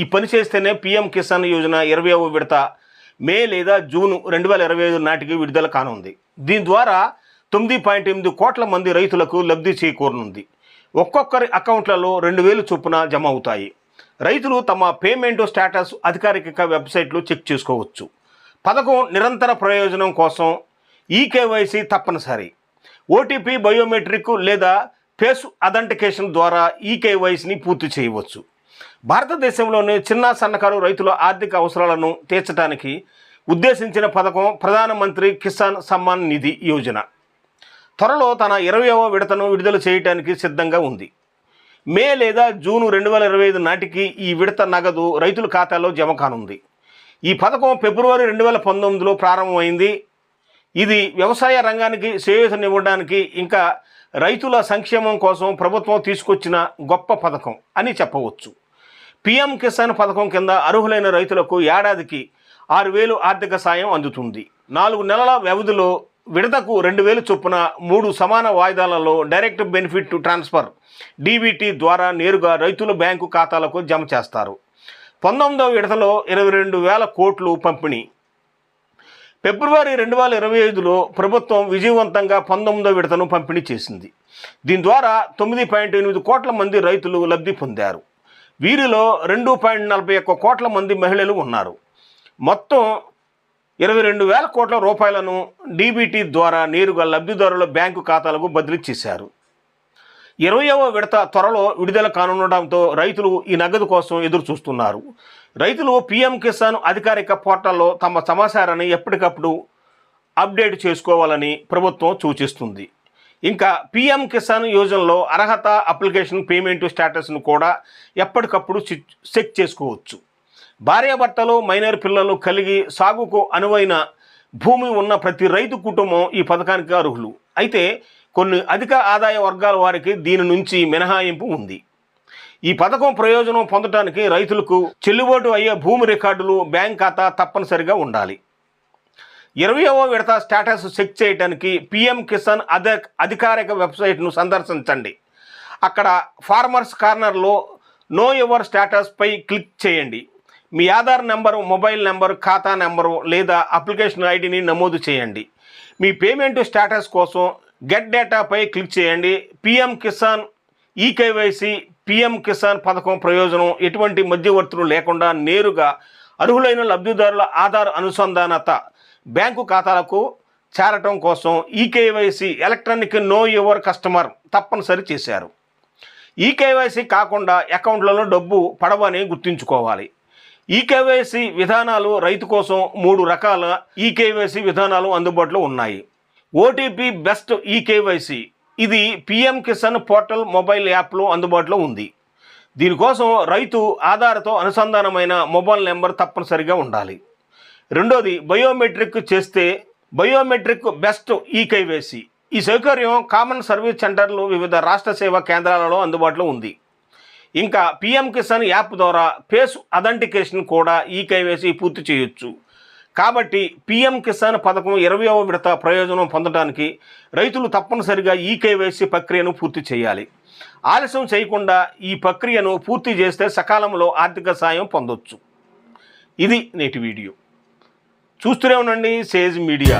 ఈ పని చేస్తేనే పీఎం కిసాన్ యోజన ఇరవైవ విడత మే లేదా జూన్ రెండు వేల ఇరవై ఐదు నాటికి విడుదల కానుంది. దీని ద్వారా తొమ్మిది పాయింట్ ఎనిమిది కోట్ల మంది రైతులకు లబ్ధి చేకూరనుంది. ఒక్కొక్కరి అకౌంట్లలో రెండు వేలు చొప్పున జమ అవుతాయి. రైతులు తమ పేమెంట్ స్టేటస్ అధికారిక వెబ్సైట్లో చెక్ చేసుకోవచ్చు. పథకం నిరంతర ప్రయోజనం కోసం ఈకేవైసీ తప్పనిసరి. ఓటీపీ బయోమెట్రిక్ లేదా ఫేస్ అథెంటికేషన్ ద్వారా ఈకేవైసీని పూర్తి చేయవచ్చు. భారతదేశంలోని చిన్న సన్నకారు రైతుల ఆర్థిక అవసరాలను తీర్చడానికి ఉద్దేశించిన పథకం ప్రధానమంత్రి కిసాన్ సమ్మాన్ నిధి యోజన. త్వరలో తన ఇరవయవ విడతను విడుదల చేయడానికి సిద్ధంగా ఉంది. మే లేదా జూను రెండు వేల ఇరవై ఐదు నాటికి ఈ విడత నగదు రైతుల ఖాతాలో జమ కానుంది. ఈ పథకం ఫిబ్రవరి రెండు వేల పంతొమ్మిదిలో ప్రారంభమైంది. ఇది వ్యవసాయ రంగానికి చేయూతనివ్వడానికి ఇంకా రైతుల సంక్షేమం కోసం ప్రభుత్వం తీసుకొచ్చిన గొప్ప పథకం అని చెప్పవచ్చు. పిఎం కిసాన్ పథకం కింద అర్హులైన రైతులకు ఏడాదికి ఆరు వేలు ఆర్థిక సాయం అందుతుంది. నాలుగు నెలల వ్యవధిలో విడతకు రెండు వేలు చొప్పున మూడు సమాన వాయిదాలలో డైరెక్ట్ బెనిఫిట్ ట్రాన్స్ఫర్ డీబీటీ ద్వారా నేరుగా రైతుల బ్యాంకు ఖాతాలకు జమ చేస్తారు. పంతొమ్మిదవ విడతలో ఇరవై రెండు వేల కోట్లు పంపిణీ. ఫిబ్రవరి రెండు వేల ఇరవై ఐదులో ప్రభుత్వం విజయవంతంగా పంతొమ్మిదో విడతను పంపిణీ చేసింది. దీని ద్వారా తొమ్మిది పాయింట్ ఎనిమిది కోట్ల మంది రైతులు లబ్ధి పొందారు. వీరిలో రెండు పాయింట్ నలభై ఒక్క కోట్ల మంది మహిళలు ఉన్నారు. మొత్తం ఇరవై రెండు వేల కోట్ల రూపాయలను డీబీటీ ద్వారా నేరుగా లబ్ధిదారుల బ్యాంకు ఖాతాలకు బదిలీ చేశారు. ఇరవయవ విడత త్వరలో విడుదల కానుండడంతో రైతులు ఈ నగదు కోసం ఎదురు చూస్తున్నారు రైతులు పీఎం కిసాన్ అధికారిక పోర్టల్లో తమ సమాచారాన్ని ఎప్పటికప్పుడు అప్డేట్ చేసుకోవాలని ప్రభుత్వం సూచిస్తుంది. ఇంకా పీఎం కిసాన్ యోజనలో అర్హత అప్లికేషన్ పేమెంట్ స్టేటస్ను కూడా ఎప్పటికప్పుడు చెక్ చేసుకోవచ్చు. భార్యాభర్తలు మైనర్ పిల్లలు కలిగి సాగుకు అనువైన భూమి ఉన్న ప్రతి రైతు కుటుంబం ఈ పథకానికి అర్హులు. అయితే కొన్ని అధిక ఆదాయ వర్గాల వారికి దీని నుంచి మినహాయింపు ఉంది. ఈ పథకం ప్రయోజనం పొందడానికి రైతులకు చెల్లుబాటు అయ్యే భూమి రికార్డులు బ్యాంక్ ఖాతా తప్పనిసరిగా ఉండాలి. ఇరవయవ విడత స్టేటస్ చెక్ చేయడానికి పిఎం కిసాన్ అధ అధికారిక వెబ్సైట్ను సందర్శించండి. అక్కడ ఫార్మర్స్ కార్నర్లో నో యువర్ స్టేటస్పై క్లిక్ చేయండి. మీ ఆధార్ నెంబరు మొబైల్ నెంబర్ ఖాతా నెంబరు లేదా అప్లికేషన్ ఐడిని నమోదు చేయండి. మీ పేమెంట్ స్టేటస్ కోసం గెట్ డేటాపై క్లిక్ చేయండి. PM Kisan eKYC PM Kisan పథకం ప్రయోజనం ఎటువంటి మధ్యవర్తులు లేకుండా నేరుగా అర్హులైన లబ్ధిదారుల ఆధార్ అనుసంధానత బ్యాంకు ఖాతాలకు చేరటం కోసం eKYC electronic know your customer తప్పనిసరి చేశారు. ఈ కాకుండా అకౌంట్లలో డబ్బు పడవని గుర్తుంచుకోవాలి. ఈ కేవైసీ విధానాలు రైతు కోసం మూడు రకాల ఈ కేవైసీ విధానాలు అందుబాటులో ఉన్నాయి. ఓటీపీ బెస్ట్ ఈ కేవైసీ ఇది పిఎం కిసాన్ పోర్టల్ మొబైల్ యాప్లో అందుబాటులో ఉంది. దీనికోసం రైతు ఆధార్తో అనుసంధానమైన మొబైల్ నెంబర్ తప్పనిసరిగా ఉండాలి. రెండోది బయోమెట్రిక్ చేస్తే బయోమెట్రిక్ బెస్ట్ ఈ కేవైసీ ఈ సౌకర్యం కామన్ సర్వీస్ సెంటర్లు వివిధ రాష్ట్ర సేవా కేంద్రాలలో అందుబాటులో ఉంది. ఇంకా పిఎం కిసాన్ యాప్ ద్వారా ఫేస్ అథెంటికేషన్ కూడా ఈ కేవైసీ పూర్తి చేయొచ్చు. కాబట్టి పిఎం కిసాన్ పథకం ఇరవయవ విడత ప్రయోజనం పొందడానికి రైతులు తప్పనిసరిగా ఈ కేవైసీ ప్రక్రియను పూర్తి చేయాలి. ఆలస్యం చేయకుండా ఈ ప్రక్రియను పూర్తి చేస్తే సకాలంలో ఆర్థిక సాయం పొందొచ్చు. ఇది నేటి వీడియో. చూస్తూనే ఉండండి సేజ్ మీడియా.